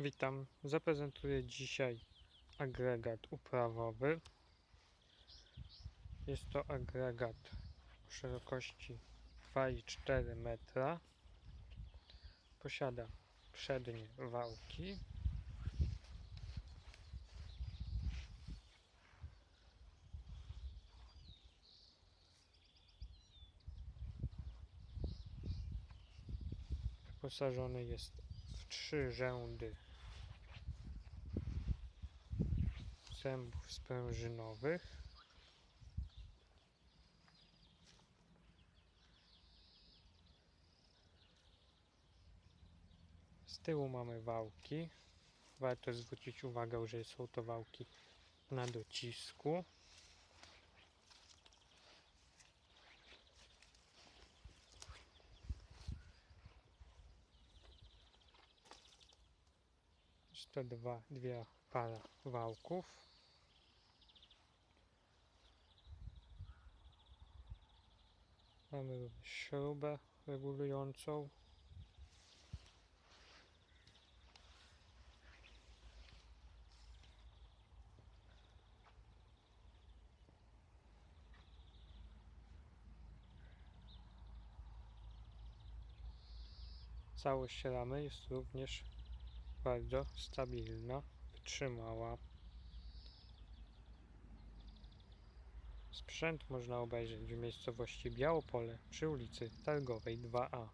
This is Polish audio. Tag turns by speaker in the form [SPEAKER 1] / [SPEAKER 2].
[SPEAKER 1] Witam. Zaprezentuję dzisiaj agregat uprawowy. Jest to agregat o szerokości 2,4 metra. Posiada przednie wałki. Wyposażony jest trzy rzędy zębów sprężynowych. Z tyłu mamy wałki. Warto zwrócić uwagę, że są to wałki na docisku. Jest to dwa, dwie para wałków. Mamy śrubę regulującą. Całość ramy jest również bardzo stabilna, wytrzymała. Sprzęt można obejrzeć w miejscowości Białopole przy ulicy Targowej 2A.